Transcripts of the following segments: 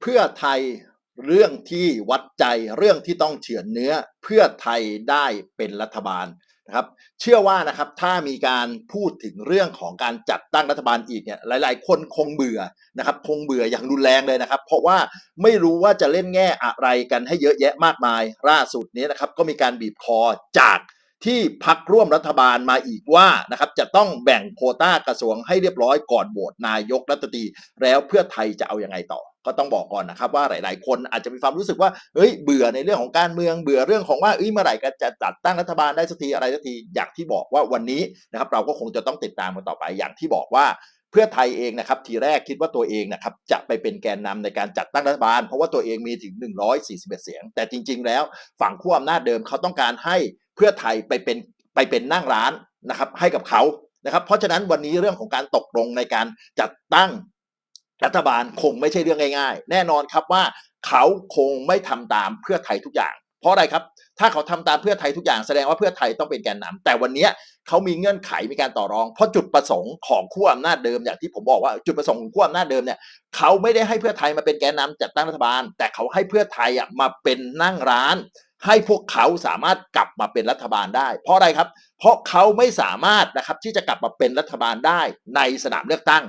เพื่อไทยเรื่องที่วัดใจเรื่องที่ต้องเฉือนเนื้อเพื่อไทยได้เป็นรัฐบาลนะครับ เชื่อว่านะครับถ้ามีการพูดถึงเรื่องของการจัดตั้งรัฐบาลอีกเนี่ยหลาย ๆ คนคงเบื่อนะครับ คงเบื่ออย่างรุนแรงเลยนะครับ เพราะว่าไม่รู้ว่าจะเล่นแง่อะไรกันให้เยอะแยะมากมายล่าสุดนี้นะครับ ก็มีการบีบคอจาก ที่พักร่วมรัฐบาลมาอีกว่านะครับจะต้องแบ่งโควต้ากระทรวงให้เรียบร้อยก่อนโหวตนายกรัฐตีแล้วเพื่อไทยจะเอาอยัางไงต่อ ก็ต้องบอกก่อนนะครับว่าหลาย ๆ คนอาจจะมีความรู้สึกว่าเฮ้ยเบื่อในเรื่องของการเมืองเบื่อเรื่องของว่าเอ้ยเมื่อไหร่ก็จะจัดตั้งรัฐบาลได้สักทีอะไรสักทีอย่างที่บอกว่าวันนี้นะครับเราก็คงจะต้องติดตามกันต่อไปอย่างที่บอกว่าเพื่อไทยเองนะครับทีแรกคิดว่าตัวเองนะครับจะไปเป็นแกนนำในการจัดตั้งรัฐบาล เพราะว่าตัวเองมีถึง 141 เสียง แต่จริง ๆ แล้วฝั่งขั้วอำนาจเดิมเขาต้องการให้ เพื่อไทยไปเป็นไปเป็นนั่งร้านนะครับให้กับเขานะครับ เพราะฉะนั้นวันนี้เรื่องของการตกลงในการจัดตั้งรัฐบาลคงไม่ใช่เรื่องง่าย ๆ แน่นอนครับว่าเขาคงไม่ทำตามเพื่อไทยทุกอย่าง เพราะอะไรครับ ถ้าเขาทำตามเพื่อไทยทุกอย่างแสดงว่าเพื่อไทยต้องเป็นแกนนำแต่วันนี้เขามีเงื่อนไขมีการต่อรอง เพราะจุดประสงค์ของขั้วอำนาจเดิมอย่างที่ผมบอกว่าจุดประสงค์ของขั้วอำนาจเดิมเนี่ยเขาไม่ได้ให้เพื่อไทยมาเป็นแกนนำจัดตั้งรัฐบาล แต่เขาให้เพื่อไทยอะมาเป็นนั่งร้าน ให้พวกเขาสามารถกลับมาเป็นรัฐบาลได้ เพราะอะไรครับ เพราะเขาไม่สามารถนะครับที่จะกลับมาเป็นรัฐบาลได้ในสนามเลือกตั้ง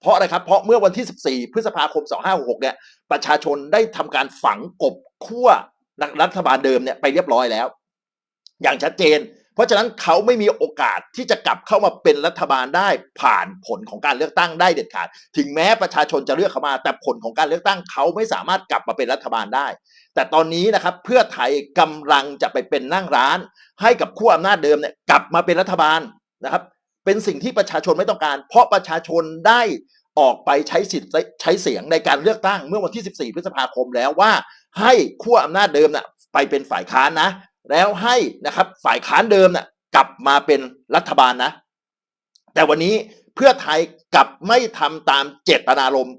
เพราะอะไรครับ เพราะเมื่อวันที่ 14 พฤษภาคม 2566 เนี่ย ประชาชนได้ทำการฝังกบขั้วรัฐบาลเดิมเนี่ยไปเรียบร้อยแล้ว อย่างชัดเจน เพราะฉะนั้นเขาไม่มีโอกาสที่จะกลับเข้ามาเป็นรัฐบาลได้ผ่านผลของการเลือกตั้งได้เด็ดขาด ถึงแม้ประชาชนจะเลือกเขามา แต่ผลของการเลือกตั้งเขาไม่สามารถกลับมาเป็นรัฐบาลได้ แต่ตอนนี้นะครับเพื่อไทยกำลังจะไปเป็นนั่งร้าน ให้กับขั้วอำนาจเดิมเนี่ยกลับมาเป็นรัฐบาลนะครับ เป็นสิ่งที่ประชาชนไม่ต้องการ เพราะประชาชนได้ออกไปใช้สิทธิ์ใช้เสียงในการเลือกตั้งเมื่อวันที่ 14 พฤษภาคมแล้วว่า ให้ขั้วอำนาจเดิมน่ะไปเป็นฝ่ายค้านนะ แล้วให้นะครับฝ่ายค้านเดิมน่ะกลับมาเป็นรัฐบาลนะ แต่วันนี้เพื่อไทยกลับไม่ทำตามเจตนารมณ์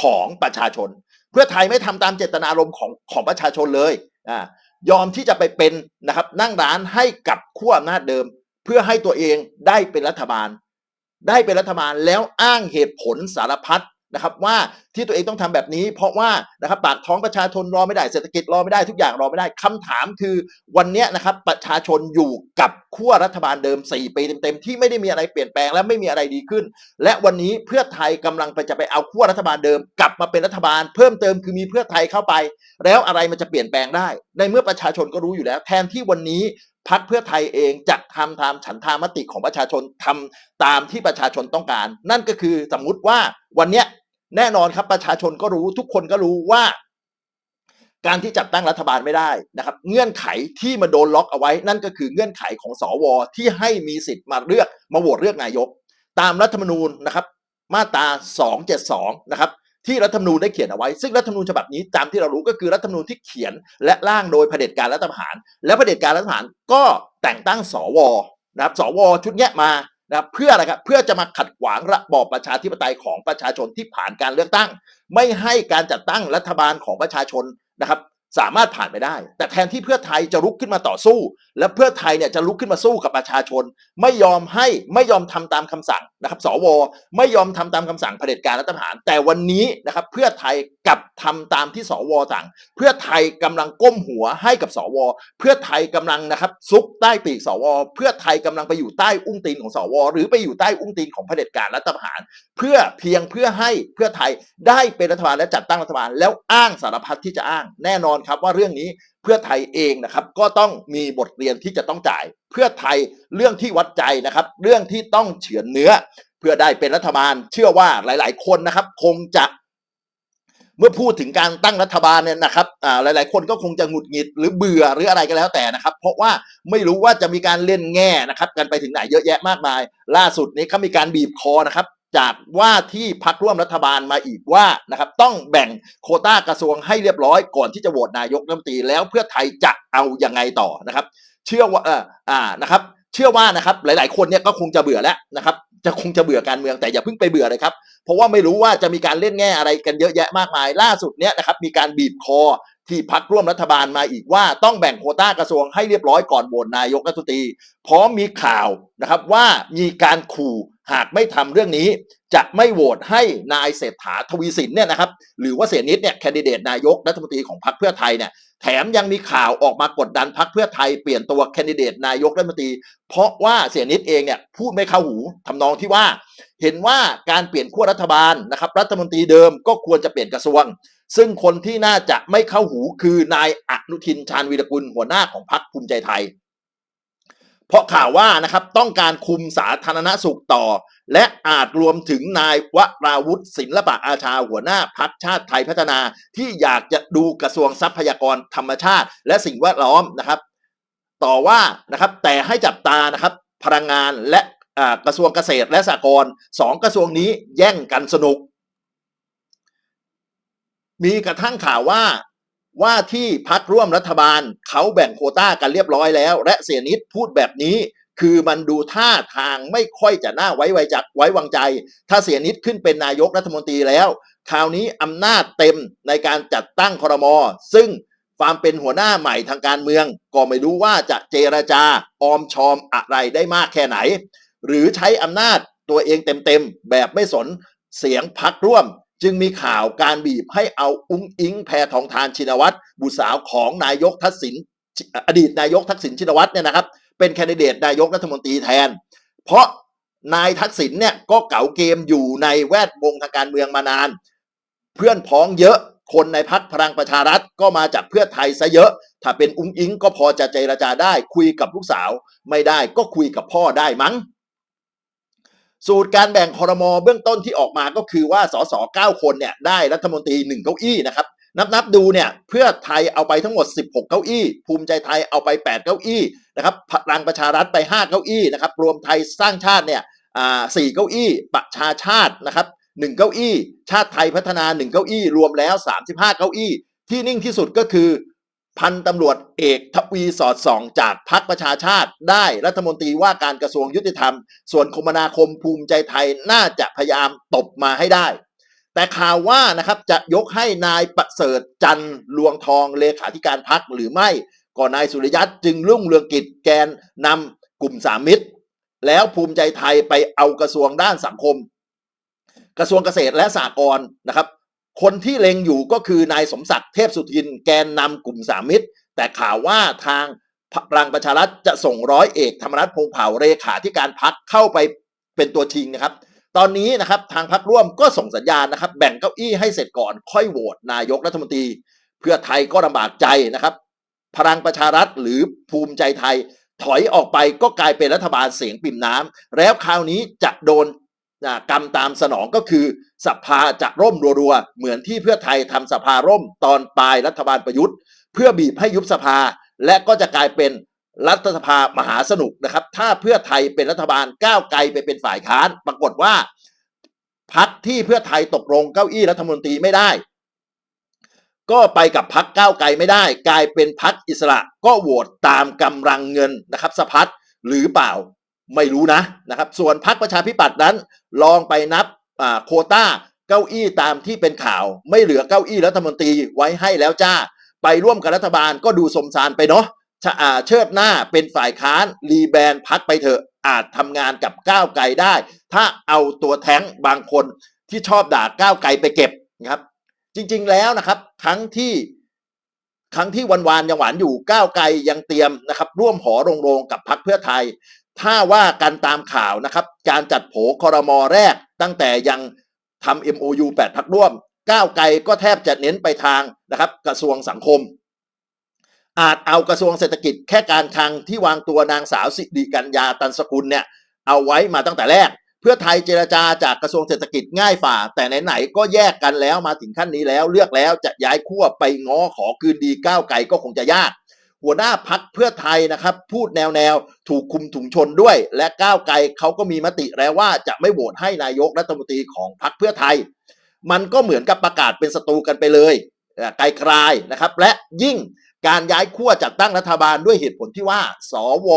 ของประชาชน เพื่อไทยไม่ทำตามเจตนารมณ์ของของประชาชนเลยอ่ายอมที่จะไปเป็นนะครับนั่งร้านให้กับขั้วอำนาจเดิม เพื่อให้ตัวเองได้เป็นรัฐบาล ได้เป็นรัฐบาลแล้วอ้างเหตุผลสารพัด นะครับว่าที่ตัวเองต้องทำแบบนี้ เพราะว่านะครับปากท้องประชาชนรอไม่ได้เศรษฐกิจรอไม่ได้ทุกอย่างรอไม่ได้คำถามคือวันนี้นะครับประชาชนอยู่กับขั้วรัฐบาลเดิม 4 ปีเต็มๆที่ไม่ได้มีอะไรเปลี่ยนแปลงและไม่มีอะไรดีขึ้น และวันนี้เพื่อไทยกำลังไปจะไปเอาขั้วรัฐบาลเดิม กลับมาเป็นรัฐบาล เพิ่มเติมคือมีเพื่อไทยเข้าไป แล้วอะไรมันจะเปลี่ยนแปลงได้ ในเมื่อประชาชนก็รู้อยู่แล้ว แทนที่วันนี้พักเพื่อไทยเองจะทำตามฉันทามติของประชาชนทำตามที่ประชาชนต้องการ นั่นก็คือสมมุติว่าวันเนี้ย แน่นอนครับประชาชนก็รู้ทุกคนก็รู้ว่า การที่จัดตั้งรัฐบาลไม่ได้นะครับ เงื่อนไขที่มาโดนล็อกเอาไว้ นั่นก็คือเงื่อนไขของสวที่ให้มีสิทธิ์มาเลือกมาโหวตเลือกนายก ตามรัฐธรรมนูญนะครับ มาตรา 272 นะครับที่รัฐธรรมนูญได้เขียนเอาไว้ ซึ่งรัฐธรรมนูญฉบับนี้ตามที่เรารู้ก็คือรัฐธรรมนูญที่เขียนและร่างโดยเผด็จการรัฐประหาร และเผด็จการรัฐประหารก็แต่งตั้งสวนะครับสวชุดนี้มา นะครับเพื่ออะไรครับเพื่อจะมาขัดขวางระบอบประชาธิปไตยของประชาชนที่ผ่านการเลือกตั้ง ไม่ให้การจัดตั้งรัฐบาลของประชาชนนะครับ สามารถผ่านไปได้ แต่แทนที่เพื่อไทยจะลุกขึ้นมาต่อสู้ และเพื่อไทยเนี่ยจะลุกขึ้นมาสู้กับประชาชน ไม่ยอมให้ไม่ยอมทำตามคำสั่งนะครับสว ไม่ยอมทำตามคำสั่งเผด็จการรัฐประหาร แต่วันนี้นะครับเพื่อไทยกลับทำตามที่สวสั่ง เพื่อไทยกำลังก้มหัวให้กับสว เพื่อไทยกำลังนะครับซุกใต้ปีกสว เพื่อไทยกำลังไปอยู่ใต้อุ้งตีนของสว หรือไปอยู่ใต้อุ้งตีนของเผด็จการรัฐประหาร เพื่อเพียงเพื่อให้เพื่อไทยได้เป็นรัฐบาลและจัดตั้งรัฐบาลแล้วอ้างสารพัดที่จะอ้างแน่นอนครับว่าเรื่องนี้เพื่อไทยเองนะครับ ก็ต้องมีบทเรียนที่จะต้องจ่าย เพื่อไทยเรื่องที่วัดใจนะครับ เรื่องที่ต้องเฉือนเนื้อ เพื่อได้เป็นรัฐบาล เชื่อว่าหลาย ๆ คนนะครับ คงจะเมื่อพูดถึงการตั้งรัฐบาลเนี่ยนะครับอ่าหลาย ๆ คนก็คงจะหงุดหงิดหรือเบื่อหรืออะไรก็แล้วแต่นะครับ เพราะว่าไม่รู้ว่าจะมีการเล่นแง่นะครับ กันไปถึงไหนเยอะแยะมากมาย ล่าสุดนี้เขามีการบีบคอนะครับ จากว่าที่พักร่วมรัฐบาลมาอีกว่านะครับต้องแบ่งโคต้ากระทรวงให้เรียบร้อยก่อนที่จะโหวตนายกรัฐมนตรีแล้วเพื่อไทยจะเอาอยังไงต่อนะครับ เชื่อว่าเอออ่านะครับ เชื่อว่านะครับหลาย ๆ คนเนี่ยก็คงจะเบื่อแล้วนะครับ จะคงจะเบื่อการเมืองแต่อย่าเพิ่งไปเบื่อเลยครับเพราะว่าไม่รู้ว่าจะมีการเล่นแง่อะไรกันเยอะแยะมากมาย ล่าสุดเนี่ยนะครับมีการบีบคอที่พักร่วมรัฐบาลมาอีกว่าต้องแบ่งโคต้ากระทรวงให้เรียบร้อยก่อนโหวตนายกรัฐมนตรีพร้อมมีข่าวนะครับว่ามีการขู่ หากไม่ทำเรื่องนี้จะไม่โหวตให้นายเศรษฐาทวีสินเนี่ยนะครับหรือว่าเสนิดเนี่ยแคนดิเดตนายกรัฐมนตรีของพรรคเพื่อไทยเนี่ยแถมยังมีข่าวออกมากดดันพรรคเพื่อไทยเปลี่ยนตัวแคนดิเดตนายกรัฐมนตรีเพราะว่าเสนิดเองเนี่ยพูดไม่เข้าหูทำนองที่ว่า เห็นว่าการเปลี่ยนขั้วรัฐบาลนะครับรัฐมนตรีเดิมก็ควรจะเปลี่ยนกระทรวง ซึ่งคนที่น่าจะไม่เข้าหูคือนายอนุทินชาญวีรกุลหัวหน้าของพรรคภูมิใจไทย เพราะข่าวว่านะครับต้องการคุมสาธารณสุขต่อ และอาจรวมถึงนายวราวุฒิศิลปะอาชาหัวหน้าพักชาติไทยพัฒนา ที่อยากจะดูกระทรวงทรัพยากรธรรมชาติ และสิ่งแวดล้อมนะครับ ต่อว่านะครับแต่ให้จับตานะครับพลังงานและกระทรวงเกษตรและสหกรณ์สองกระทรวงนี้แย่งกันสนุก มีกระทั่งข่าวว่า ว่าที่พักร่วมรัฐบาลเขาแบ่งโคต้ากันเรียบร้อยแล้ว และเสียนิดพูดแบบนี้ คือมันดูท่าทางไม่ค่อยจะน่าไว้ไวจักไว้วางใจ ถ้าเสียนิดขึ้นเป็นนายกรัฐมนตรีแล้ว คราวนี้อำนาจเต็มในการจัดตั้งครมอซึ่งความเป็นหัวหน้าใหม่ทางการเมือง ก็ไม่รู้ว่าจะเจรจาออมชอมอะไรได้มากแค่ไหน หรือใช้อำนาจตัวเองเต็มๆแบบไม่สนเสียงพักร่วม จึงมีข่าวการบีบให้เอาอุ้งอิงแพทองทานชินวัตรบุตรสาวของนายกทักษิณอดีตนายกทักษิณชินวัตรเนี่ยนะครับ เป็นแคนดิเดตนายกรัฐมนตรีแทน เพราะนายทักษิณเนี่ยก็เก่าเกมอยู่ในแวดวงทางการเมืองมานาน เพื่อนพ้องเยอะคนในพักพลังประชารัฐก็มาจากเพื่อไทยซะเยอะ ถ้าเป็นอุ้งอิงก็พอจะเจรจาได้ คุยกับลูกสาว ไม่ได้ก็คุยกับพ่อได้มั้ง สูตรการแบ่งคอรมอเบื้องต้นที่ออกมาก็คือว่าสสเก้าคนเนี่ยได้รัฐมนตรีหนึ่งเก้าอี้นะครับนับนับดูเนี่ยเพื่อไทยเอาไปทั้งหมด 16 เก้าอี้ ภูมิใจไทยเอาไป 8 เก้าอี้นะครับพลังประชารัฐไป 5 เก้าอี้นะครับรวมไทยสร้างชาติเนี่ยอ่าสี่เก้าอี้ประชาชาตินะครับหนึ่งเก้าอี้ ชาติไทยพัฒนาหนึ่งเก้าอี้ รวมแล้ว 35 เก้าอี้ ที่นิ่งที่สุดก็คือ พันตำรวจเอกทวีสอดส่อง จากพรรคประชาชาติได้รัฐมนตรีว่าการกระทรวงยุติธรรม ส่วนคมนาคมภูมิใจไทยน่าจะพยายามตบมาให้ได้ แต่ข่าวว่านะครับจะยกให้นายประเสริฐจันทร์ลวงทองเลขาธิการพักหรือไม่ก่อนนายสุริยัตจึงรุ่งเรืองกิจแกนนำกลุ่มสามมิตร แล้วภูมิใจไทยไปเอากระทรวงด้านสังคม กระทรวงเกษตรและสหกรณ์นะครับ คนที่เล็งอยู่ก็คือนายสมศักดิ์เทพสุทิน แกนนำกลุ่มสามิตร แต่ข่าวว่าทางพลังประชารัฐจะส่งร้อยเอกธรรมนัฐพงเผ่าเลขาธิการพักเข้าไปเป็นตัวชิงนะครับ ตอนนี้นะครับทางพักร่วมก็ส่งสัญญาณนะครับ แบ่งเก้าอี้ให้เสร็จก่อนค่อยโหวตนายกรัฐมนตรี เพื่อไทยก็ลำบากใจนะครับ พลังประชารัฐหรือภูมิใจไทย ถอยออกไปก็กลายเป็นรัฐบาลเสียงปิ่มน้ำแล้วคราวนี้จะโดน กรรมตามสนองก็คือสภาจะร่มรัวๆ เหมือนที่เพื่อไทยทำสภาร่มตอนปลายรัฐบาลประยุทธ์ เพื่อบีบให้ยุบสภา และก็จะกลายเป็นรัฐสภามหาสนุกนะครับ ถ้าเพื่อไทยเป็นรัฐบาลก้าวไกลไปเป็นฝ่ายค้าน ปรากฏว่าพักที่เพื่อไทยตกลงเก้าอี้รัฐมนตรีไม่ได้ ก็ไปกับพักก้าวไกลไม่ได้ กลายเป็นพักอิสระก็โหวตตามกำลังเงินนะครับสะพัดหรือเปล่า ไม่รู้นะนะครับ ส่วนพักประชาธิปัตย์นั้น ลองไปนับอ่าโคต้าเก้าอี้ตามที่เป็นข่าว ไม่เหลือเก้าอี้รัฐมนตรีไว้ให้แล้วจ้า ไปร่วมกับรัฐบาลก็ดูสมสารไปเนาะชะอาเชิดหน้าเป็นฝ่ายค้านรีแบรนด์พักไปเถอะอาจทำงานกับก้าวไกลได้ ถ้าเอาตัวแท้งบางคนที่ชอบด่าก้าวไกลไปเก็บนะครับ จริงๆแล้วนะครับ ครั้งที่ครั้งที่วันวานยังหวานอยู่ก้าวไกลยังเตรียมนะครับ ร่วมหอโรงๆกับพักเพื่อไทย ถ้าว่ากันตามข่าวนะครับ การจัดโผคอรมอแรกตั้งแต่ยังทำ MOU 8พักร่วม ก้าวไกลก็แทบจะเน้นไปทางนะครับ กระทรวงสังคม อาจเอากระทรวงเศรษฐกิจแค่การคลังที่วางตัวนางสาวสิริกัญญาตันสกุลเนี่ยเอาไว้มาตั้งแต่แรก เพื่อไทยเจรจาจากกระทรวงเศรษฐกิจง่ายฝ่า แต่ไหนๆก็แยกกันแล้วมาถึงขั้นนี้แล้วเลือกแล้วจะย้ายขั้วไปง้อขอคืนดีก้าวไกลก็คงจะยาก หัวหน้าพักเพื่อไทยนะครับ พูดแนวแนวๆถูกคุมถุงชนด้วย และก้าวไกลเขาก็มีมติแล้วว่าจะไม่โหวตให้นายกรัฐมนตรีของพักเพื่อไทย มันก็เหมือนกับประกาศเป็นศัตรูกันไปเลยเอ่อไกลๆนะครับ และยิ่งการย้ายขั้วจัดตั้งรัฐบาลด้วยเหตุผลที่ว่า สว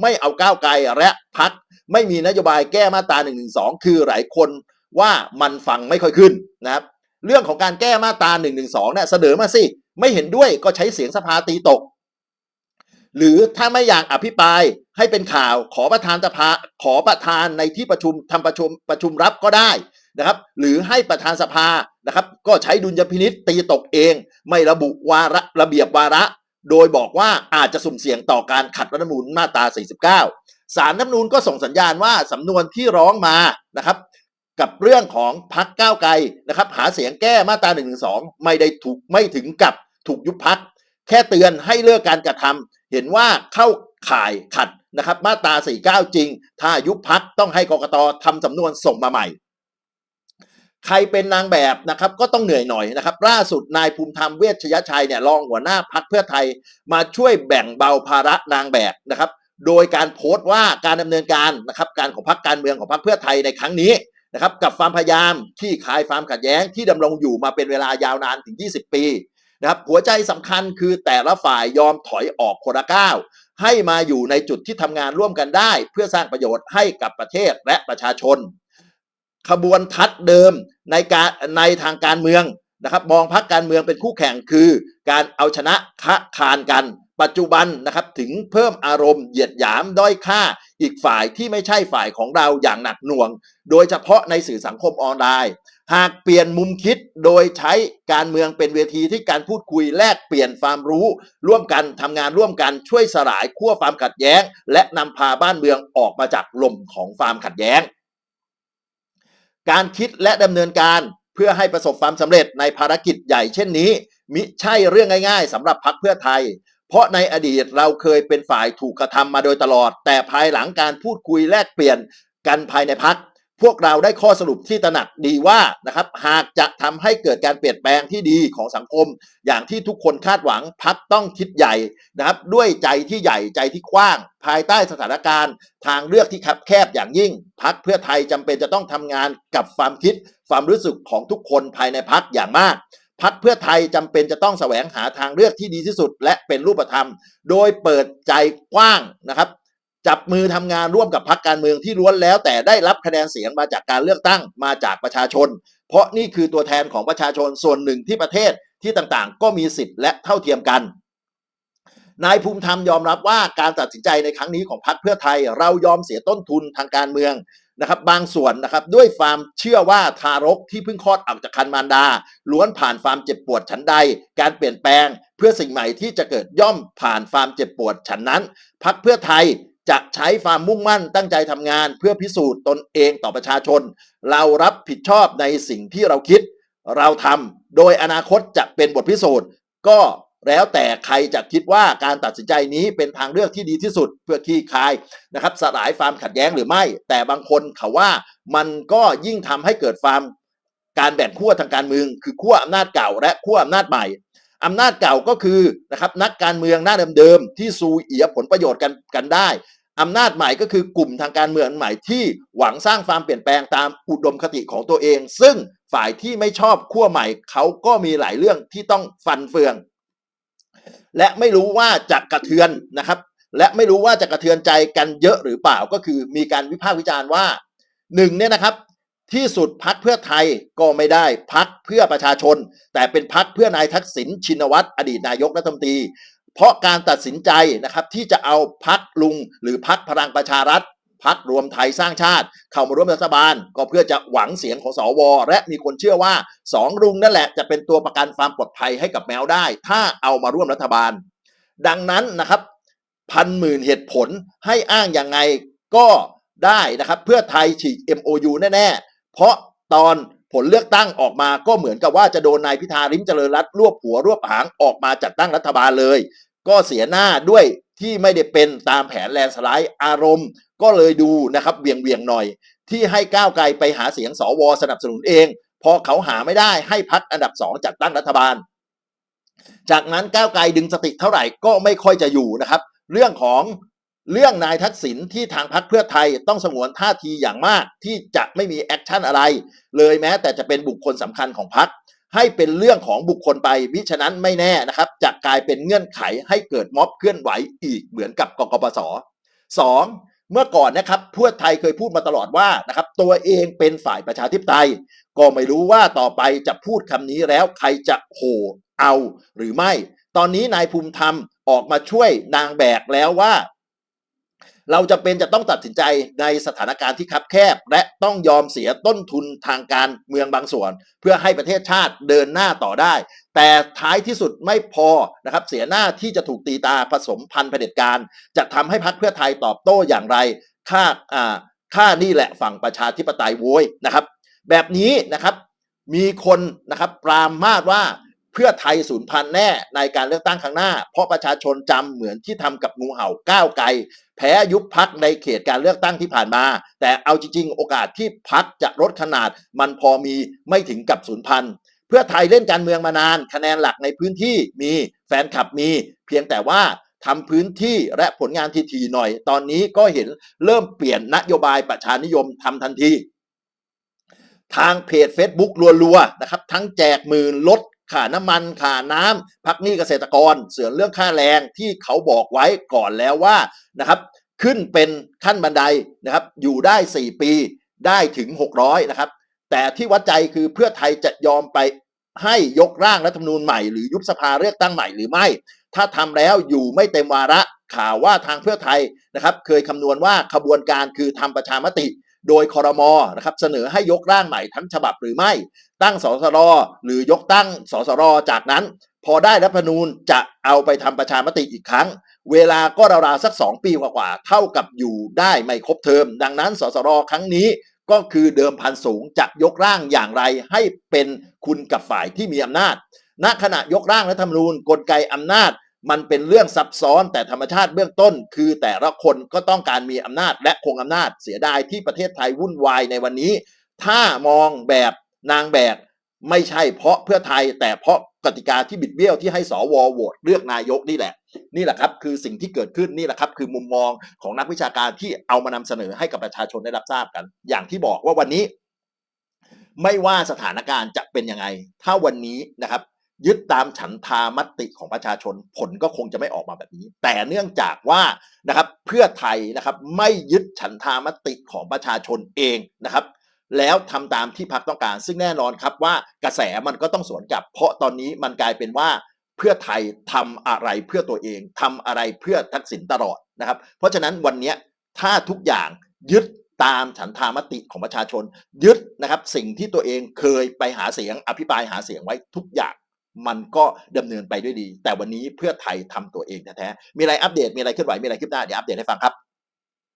ไม่เอาก้าวไกลและพักไม่มีนโยบายแก้มาตรา1นึคือหลายคนว่ามันฟังไม่ค่อยขึ้นนะครับ เรื่องของการแก้มาตรา1นึเนี่ยเสนอมาสิ ไม่เห็นด้วยก็ใช้เสียงสภาตีตก หรือถ้าไม่อยากอภิปรายให้เป็นข่าวขอประธานสภาขอประธานในที่ประชุมทำประชุมประชุมรับก็ได้นะครับ หรือให้ประธานสภานะครับ ก็ใช้ดุลยพินิษตีตกเอง ไม่ระบุวาระระเบียบวาระ โดยบอกว่าอาจจะสุ่มเสี่ยงต่อการขัดรัฐธรรมนูญมาตรา 49 สารรัฐธรรมนูญก็ส่งสัญญาณว่าสำนวนที่ร้องมานะครับกับเรื่องของพักก้าวไกลนะครับหาเสียงแก้มาตรา1นึไม่ได้ถูกไม่ถึงกับถูกยุบพัก แค่เตือนให้เลิกการกระทำ เห็นว่าเข้าข่ายขัดนะครับมาตรา 49 จริง ถ้ายุบพักต้องให้กกตทำสำนวนส่งมาใหม่ ใครเป็นนางแบบนะครับก็ต้องเหนื่อยหน่อยนะครับ ล่าสุดนายภูมิธรรมเวชยชัยเนี่ยรองหัวหน้าพักเพื่อไทย มาช่วยแบ่งเบาภาระนางแบบนะครับ โดยการโพสต์ว่าการดำเนินการนะครับการของพรรคการเมืองของพรรคเพื่อไทยในครั้งนี้นะครับกับความพยายามที่คลายความขัดแย้งที่ดำรงอยู่มาเป็นเวลายาวนานถึง 20 ปี นะครับหัวใจสำคัญคือแต่ละฝ่ายยอมถอยออกคนละก้าวให้มาอยู่ในจุดที่ทำงานร่วมกันได้ เพื่อสร้างประโยชน์ให้กับประเทศและประชาชน ขบวนทัศน์เดิมในการในทางการเมืองนะครับ มองพักการเมืองเป็นคู่แข่งคือ การเอาชนะคะคานกัน ปัจจุบันนะครับถึงเพิ่มอารมณ์เหยียดหยามด้อยค่าอีกฝ่ายที่ไม่ใช่ฝ่ายของเราอย่างหนักหน่วง โดยเฉพาะในสื่อสังคมออนไลน์ หากเปลี่ยนมุมคิดโดยใช้การเมืองเป็นเวทีที่การพูดคุยแลกเปลี่ยนความรู้ ร่วมกันทำงานร่วมกันช่วยสลายขั้วความขัดแย้ง และนำพาบ้านเมืองออกมาจากลมของความขัดแย้ง การคิดและดำเนินการเพื่อให้ประสบความสำเร็จในภารกิจใหญ่เช่นนี้ มิใช่เรื่องง่าย ๆสำหรับพรรคเพื่อไทย เพราะในอดีตเราเคยเป็นฝ่ายถูกกระทำมาโดยตลอด แต่ภายหลังการพูดคุยแลกเปลี่ยนกันภายในพักพวกเราได้ข้อสรุปที่ตระหนักดีว่านะครับหากจะทำให้เกิดการเปลี่ยนแปลงที่ดีของสังคม อย่างที่ทุกคนคาดหวังพักต้องคิดใหญ่นะครับด้วยใจที่ใหญ่ใจที่กว้าง ภายใต้สถานการณ์ ทางเลือกที่คับแคบอย่างยิ่ง พักเพื่อไทยจำเป็นจะต้องทำงานกับความคิด ความรู้สึกของทุกคนภายในพักอย่างมาก พักเพื่อไทยจำเป็นจะต้องแสวงหาทางเลือกที่ดีที่สุด และเป็นรูปธรรม โดยเปิดใจกว้างนะครับ จับมือทำงานร่วมกับพักการเมืองที่ล้วนแล้ว แต่ได้รับคะแนนเสียงมาจากการเลือกตั้งมาจากประชาชน เพราะนี่คือตัวแทนของประชาชนส่วนหนึ่งที่ประเทศที่ต่างๆ ก็มีสิทธิ์และเท่าเทียมกันนายภูมิธรรมยอมรับว่าการตัดสินใจในครั้งนี้ของพรรคเพื่อไทย เรายอมเสียต้นทุนทางการเมือง นะครับบางส่วนนะครับด้วยความเชื่อว่าทารกที่เพิ่งคลอดออกจากคันมารดา ล้วนผ่านความเจ็บปวดฉันใด การเปลี่ยนแปลง เพื่อสิ่งใหม่ที่จะเกิดย่อมผ่านความเจ็บปวดฉันนั้นพรรคเพื่อไทยจะใช้ความมุ่งมั่นตั้งใจทำงาน เพื่อพิสูจน์ตนเองต่อประชาชน เรารับผิดชอบในสิ่งที่เราคิด เราทำโดยอนาคตจะเป็นบทพิสูจน์ ก็ แล้วแต่ใครจะคิดว่าการตัดสินใจนี้เป็นทางเลือกที่ดีที่สุดเพื่อคลี่คลายนะครับสลายความขัดแย้งหรือไม่ แต่บางคนเขาว่ามันก็ยิ่งทำให้เกิดความการแบ่งขั้วทางการเมือง คือขั้วอำนาจเก่า และขั้วอำนาจใหม่อำนาจเก่าก็คือนะครับนักการเมืองหน้าเดิมๆที่ซูเอียผลประโยชน์กันกันได้อำนาจใหม่ก็คือกลุ่มทางการเมืองใหม่ที่หวังสร้างความเปลี่ยนแปลงตามอุดมคติของตัวเอง ซึ่งฝ่ายที่ไม่ชอบขั้วใหม่เขาก็มีหลายเรื่องที่ต้องฟันเฟือง และไม่รู้ว่าจะกระเทือนนะครับ และไม่รู้ว่าจะกระเทือนใจกันเยอะหรือเปล่าก็คือมีการวิพากษ์วิจารณ์ว่าหนึ่งเนี่ยนะครับที่สุดพักเพื่อไทยก็ไม่ได้พักเพื่อประชาชน แต่เป็นพักเพื่อนายทักษิณชินวัตรอดีตนายกรัฐมนตรี เพราะการตัดสินใจนะครับที่จะเอาพักลุงหรือพักพลังประชารัฐ พักรวมไทยสร้างชาติ เข้ามาร่วมรัฐบาล ก็เพื่อจะหวังเสียงของสวและมีคนเชื่อว่าสองลุงนั่นแหละจะเป็นตัวประกันความปลอดภัยให้กับแมวได้ ถ้าเอามาร่วมรัฐบาล ดังนั้นนะครับพันหมื่นเหตุผลให้อ้างอย่างไงก็ได้นะครับ เพื่อไทยฉีก MOU แน่ๆ เพราะตอนผลเลือกตั้งออกมาก็เหมือนกับว่าจะโดนนายพิธาริมเจริญรัตรวบหัวรวบหางออกมาจัดตั้งรัฐบาลเลย ก็เสียหน้าด้วย ที่ไม่ได้เป็นตามแผนแลนสไลด์อารมณ์ ก็เลยดูนะครับเวียงเวียงหน่อย ที่ให้ก้าวไกลไปหาเสียงสวสนับสนุนเอง พอเขาหาไม่ได้ให้พักอันดับสองจัดตั้งรัฐบาล จากนั้นก้าวไกลดึงสติเท่าไหร่ก็ไม่ค่อยจะอยู่นะครับ เรื่องของเรื่องนายทักษิณที่ทางพักเพื่อไทยต้องสงวนท่าทีอย่างมากที่จะไม่มีแอคชั่นอะไร เลยแม้แต่จะเป็นบุคคลสำคัญของพัก ให้เป็นเรื่องของบุคคลไปมิฉะนั้นไม่แน่นะครับจะกลายเป็นเงื่อนไขให้เกิดม็อบเคลื่อนไหวอีกเหมือนกับกกปสสองเมื่อก่อนนะครับเพื่อไทยเคยพูดมาตลอดว่านะครับตัวเองเป็นฝ่ายประชาธิปไตย ก็ไม่รู้ว่าต่อไปจะพูดคำนี้แล้วใครจะโหเอาหรือไม่ ตอนนี้นายภูมิธรรมออกมาช่วยนางแบกแล้วว่า เราจะเป็นจะต้องตัดสินใจในสถานการณ์ที่คับแคบ และต้องยอมเสียต้นทุนทางการเมืองบางส่วน เพื่อให้ประเทศชาติเดินหน้าต่อได้ แต่ท้ายที่สุดไม่พอนะครับเสียหน้าที่จะถูกตีตาผสมพันธุ์เผด็จการ จะทำให้พรรคเพื่อไทยตอบโต้อย่างไรค่าอ่าค่านี่แหละฝั่งประชาธิปไตยโวยนะครับ แบบนี้นะครับมีคนนะครับปรามมาดว่าเพื่อไทยสูญพันธุ์แน่ในการเลือกตั้งครั้งหน้า เพราะประชาชนจำเหมือนที่ทำกับงูเห่าก้าวไกล แพ้ยุบพักในเขตการเลือกตั้งที่ผ่านมา แต่เอาจริงๆ โอกาสที่พักจะลดขนาด มันพอมีไม่ถึงกับศูนย์พันเพื่อไทยเล่นการเมืองมานานคะแนนหลักในพื้นที่มีแฟนคลับมี เพียงแต่ว่าทำพื้นที่และผลงานทีๆหน่อย ตอนนี้ก็เห็นเริ่มเปลี่ยนนโยบายประชานิยมทำทันที ทางเพจ Facebook รัวๆนะครับ ทั้งแจกหมื่นลด ค่าน้ำมันค่าน้ำพักหนี้เกษตรกร เสื่อเรื่องค่าแรงที่เขาบอกไว้ก่อนแล้วว่านะครับขึ้นเป็นขั้นบันไดนะครับอยู่ได้ 4 ปีได้ถึง 600นะครับแต่ที่วัดใจคือเพื่อไทยจะยอมไปให้ยกร่างรัฐธรรมนูญใหม่หรือยุบสภาเลือกตั้งใหม่หรือไม่ ถ้าทำแล้วอยู่ไม่เต็มวาระข่าวว่าทางเพื่อไทยนะครับเคยคำนวณว่าขบวนการคือทำประชามติ โดยคอรมอนะครับเสนอให้ยกร่างใหม่ทั้งฉบับหรือไม่ ตั้งสสรหรือยกตั้งสสรจากนั้น พอได้รัฐธรรมนูญจะเอาไปทำประชามติอีกครั้ง เวลาก็ราวๆสัก 2 ปีกว่าๆเท่ากับอยู่ได้ไม่ครบเทอม ดังนั้นสสรครั้งนี้ก็คือเดิมพันสูงจะยกร่างอย่างไรให้เป็นคุณกับฝ่ายที่มีอำนาจ ณขณะยกร่างรัฐธรรมนูญกลไกอำนาจ มันเป็นเรื่องซับซ้อนแต่ธรรมชาติเบื้องต้น คือแต่ละคนก็ต้องการมีอำนาจและคงอำนาจเสียดายที่ประเทศไทยวุ่นวายในวันนี้ ถ้ามองแบบนางแบบไม่ใช่เพราะเพื่อไทยแต่เพราะกติกาที่บิดเบี้ยวที่ให้สวโหวตเลือกนายกนี่แหละ นี่แหละครับคือสิ่งที่เกิดขึ้นนี่แหละครับ คือมุมมองของนักวิชาการที่เอามานำเสนอให้กับประชาชนได้รับทราบกัน อย่างที่บอกว่าวันนี้ ไม่ว่าสถานการณ์จะเป็นยังไง ถ้าวันนี้นะครับ ยึดตามฉันทามติของประชาชนผลก็คงจะไม่ออกมาแบบนี้ แต่เนื่องจากว่านะครับเพื่อไทยนะครับไม่ยึดฉันทามติของประชาชนเองนะครับ แล้วทำตามที่พักต้องการ ซึ่งแน่นอนครับว่ากระแสมันก็ต้องสวนกลับ เพราะตอนนี้มันกลายเป็นว่าเพื่อไทยทำอะไรเพื่อตัวเองทำอะไรเพื่อทักษิณตลอดนะครับ เพราะฉะนั้นวันนี้ถ้าทุกอย่างยึดตามฉันทามติของประชาชน ยึดนะครับสิ่งที่ตัวเองเคยไปหาเสียงอภิปรายหาเสียงไว้ทุกอย่าง มันก็ดำเนินไปด้วยดี แต่วันนี้เพื่อไทยทำตัวเองแท้ๆมีอะไรอัปเดตมีอะไรเคลื่อนไหวมีอะไรคืบหน้าเดี๋ยวอัปเดตให้ฟังครับ